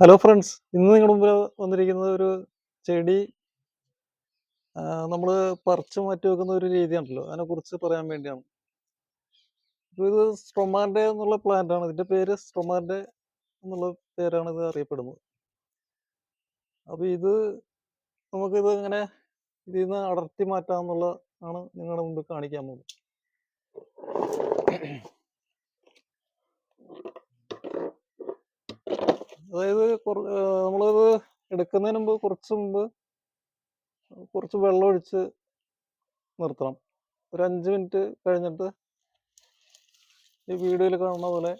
Hello friends ഇന്ന് നിങ്ങളുടെ മുമ്പിൽ വന്നിരിക്കുന്നത് ഒരു ചെടി നമ്മൾ പറിച്ച് മാറ്റി വെക്കുന്ന ഒരു രീതിയാണല്ലോ. അതിനെക്കുറിച്ച് പറയാൻ വേണ്ടിയാണ്. ഇത് സ്ട്രൊമാൻഡെ എന്നുള്ള പ്ലാന്റ് ആണ്. ഇതിന്റെ പേര് സ്ട്രൊമാൻഡെ എന്നുള്ള പേരാണ് ഇത് അറിയപ്പെടുന്നത്. അപ്പോൾ ഇത് നമുക്കിത് ഇങ്ങനെ ഇതിൽ നിന്ന് അടർത്തി മാറ്റാമെന്നുള്ള ആണ് നിങ്ങളുടെ മുമ്പിൽ കാണിക്കാൻ പോകുന്നത്. അതായത് നമ്മളത് എടുക്കുന്നതിന് മുമ്പ് കുറച്ച് മുമ്പ് കുറച്ച് വെള്ളം ഒഴിച്ച് നിർത്തണം. ഒരു അഞ്ച് മിനിറ്റ് കഴിഞ്ഞിട്ട് ഈ വീഡിയോയിൽ കാണുന്ന പോലെ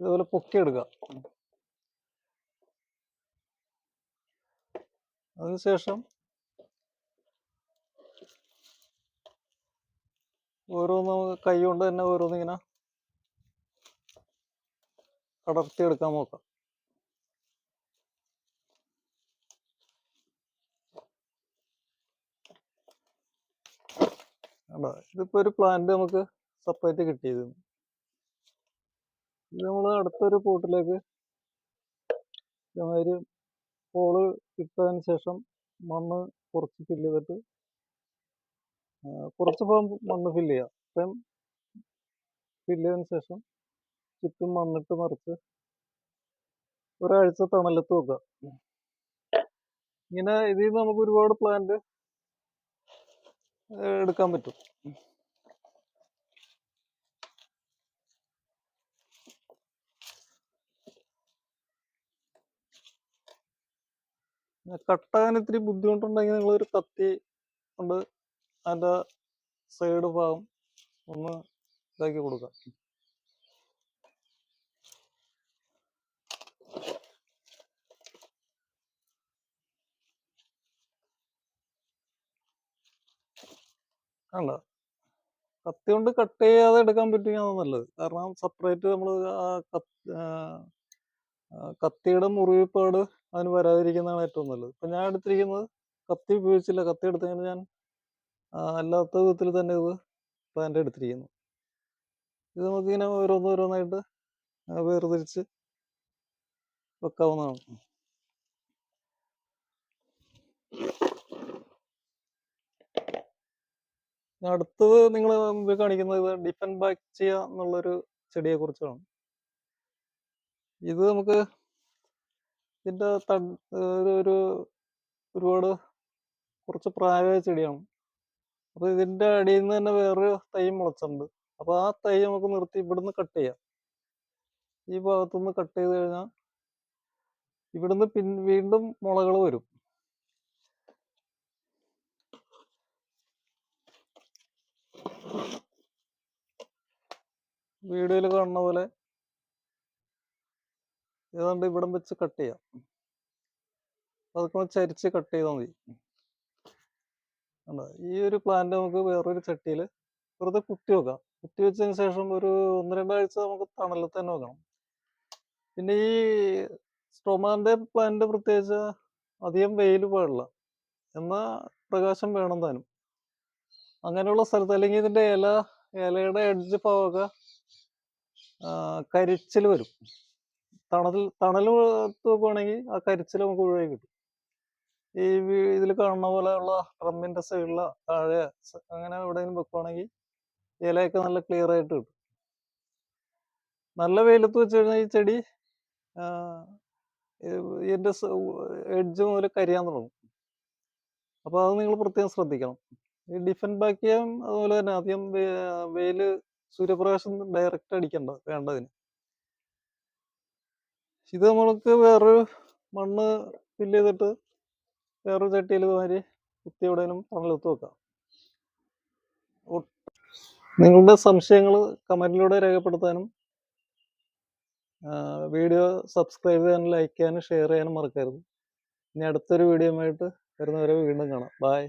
ഇതുപോലെ പൊക്കിയെടുക്കുക. അതിനുശേഷം ഓരോന്ന് കൈ കൊണ്ട് തന്നെ ഓരോന്നിങ്ങനെ അടർത്തിയെടുക്കാൻ നോക്കാം. ഇതിപ്പോ ഒരു പ്ലാന്റ് നമുക്ക് സെപ്പറേറ്റ് കിട്ടിയത് ഇത് നമ്മൾ അടുത്തൊരു പോട്ടിലേക്ക് ഇതേമാതിരി പോൾ ഇട്ടതിന് ശേഷം മണ്ണ് കുറച്ച് ഫില്ല് ചെയ്തിട്ട് കുറച്ച് മണ്ണ് ഫില്ല് ചെയ്യാം. അത്രയും ഫില്ല് ചെയ്തതിന് ശേഷം ചുറ്റും മണ്ണിട്ട് നിറച്ച് ഒരാഴ്ച തണലത്ത് വെക്കാം. ഇങ്ങനെ ഇതിൽ നിന്ന് നമുക്ക് ഒരുപാട് പ്ലാന്റ് എടുക്കാൻ പറ്റും. കട്ടാൻ ഇത്തിരി ബുദ്ധിമുട്ടുണ്ടെങ്കിൽ ഒരു കത്തി കൊണ്ട് അതിന്റെ സൈഡ് ഭാഗം ഒന്ന് ഇതാക്കി കൊടുക്കുക. കണ്ടോ കത്തി കൊണ്ട് കട്ട് ചെയ്യാതെ എടുക്കാൻ പറ്റുകയാണ് നല്ലത്. കാരണം സെപ്പറേറ്റ് നമ്മൾ കത്തിയുടെ മുറിവിപ്പാട് അതിന് വരാതിരിക്കുന്നതാണ് ഏറ്റവും നല്ലത്. ഇപ്പം ഞാൻ എടുത്തിരിക്കുന്നത് കത്തി ഉപയോഗിച്ചില്ല. കത്തി എടുത്തതിന് ഞാൻ അല്ലാത്ത വിധത്തിൽ തന്നെ ഇത് പ്ലാന്റ് എടുത്തിരിക്കുന്നു. ഇത് നമുക്കിങ്ങനെ ഓരോന്നോരോന്നായിട്ട് വേർതിരിച്ച് വെക്കാവുന്നതാണ് ഇനി അടുത്തത് നിങ്ങൾ മുമ്പിൽ കാണിക്കുന്നത് ഡിഫൻ ബാക്ചിയ എന്നുള്ളൊരു ചെടിയെ കുറിച്ചാണ് ഇത് നമുക്ക് തണ്ട് ഒരു ഒരു ഒരുപാട് കുറച്ച് പ്രായമായ ചെടിയാണ്. അപ്പൊ ഇതിന്റെ അടിയിൽ നിന്ന് തന്നെ വേറൊരു തൈ മുളച്ചിട്ടുണ്ട് അപ്പോൾ ആ തൈ നമുക്ക് നിർത്തി ഇവിടുന്ന് കട്ട് ചെയ്യാം. ഈ ഭാഗത്തുനിന്ന് കട്ട് ചെയ്ത് കഴിഞ്ഞാൽ ഇവിടുന്ന് പിൻ വീണ്ടും മുളകൾ വരും. വീഡിയോയിൽ കാണുന്ന പോലെ ഏതാണ്ട് ഇവിടം വെച്ച് കട്ട് ചെയ്യാം. അതൊക്കെ ചരിച്ച് കട്ട് ചെയ്താൽ മതി. ഈ ഒരു പ്ലാന്റ് നമുക്ക് വേറൊരു ചട്ടിയിൽ വെറുതെ കുത്തി വെക്കാം. കുത്തി വെച്ചതിന് ശേഷം ഒരു ഒന്ന് രണ്ടാഴ്ച നമുക്ക് തണലിൽ തന്നെ വെക്കണം. പിന്നെ ഈ സ്ട്രോമാന്റെ പ്ലാന്റ് പ്രത്യേകിച്ച് അധികം വെയിൽ പാടില്ല. എന്നാ പ്രകാശം വേണം താനും. അങ്ങനെയുള്ള സ്ഥലത്ത് അല്ലെങ്കിൽ ഇതിന്റെ ഇല ഇലയുടെ എഡ്ജ് ഭാഗമൊക്കെ കരിച്ചിൽ വരും. തണൽ തണൽ നോക്കുവാണെങ്കിൽ ആ കരിച്ചിൽ നമുക്ക് ഒഴിവായി കിട്ടും. ഈ ഇതിൽ കാണുന്ന പോലെയുള്ള ഡ്രമ്മിന്റെ സൈഡിലോ താഴെ അങ്ങനെ എവിടെയെങ്കിലും വെക്കുവാണെങ്കിൽ ഇലയൊക്കെ നല്ല ക്ലിയർ ആയിട്ട് കിട്ടും. നല്ല വെയിലത്ത് വെച്ച് കഴിഞ്ഞാൽ ഈ ചെടി ആ, ഇതിന്റെ എഡ്ജ് മുതൽ കരിയാൻ തുടങ്ങും. അപ്പോൾ അത് നിങ്ങൾ പ്രത്യേകം ശ്രദ്ധിക്കണം. ഈ ഡിഫൻ ബാക്കിയും അതുപോലെ തന്നെ അധികം വെ- വെയിൽ സൂര്യപ്രകാശം ഡയറക്റ്റ് അടിക്കണ്ട വേണ്ടതിന്. ഇത് നമ്മൾക്ക് വേറൊരു മണ്ണ് ഫില്ല് ചെയ്തിട്ട് വേറൊരു ചട്ടിയിൽ ഇതുമാതിരി കുത്തി എവിടെയും തണലത്ത് വെക്കാം. നിങ്ങളുടെ സംശയങ്ങൾ കമന്റിലൂടെ രേഖപ്പെടുത്താനും വീഡിയോ സബ്സ്ക്രൈബ് ചെയ്യാനും ലൈക്ക് ചെയ്യാനും ഷെയർ ചെയ്യാനും മറക്കരുത്. ഇനി അടുത്തൊരു വീഡിയോയുമായിട്ട് വരുന്നവരെ വീണ്ടും കാണാം. ബൈ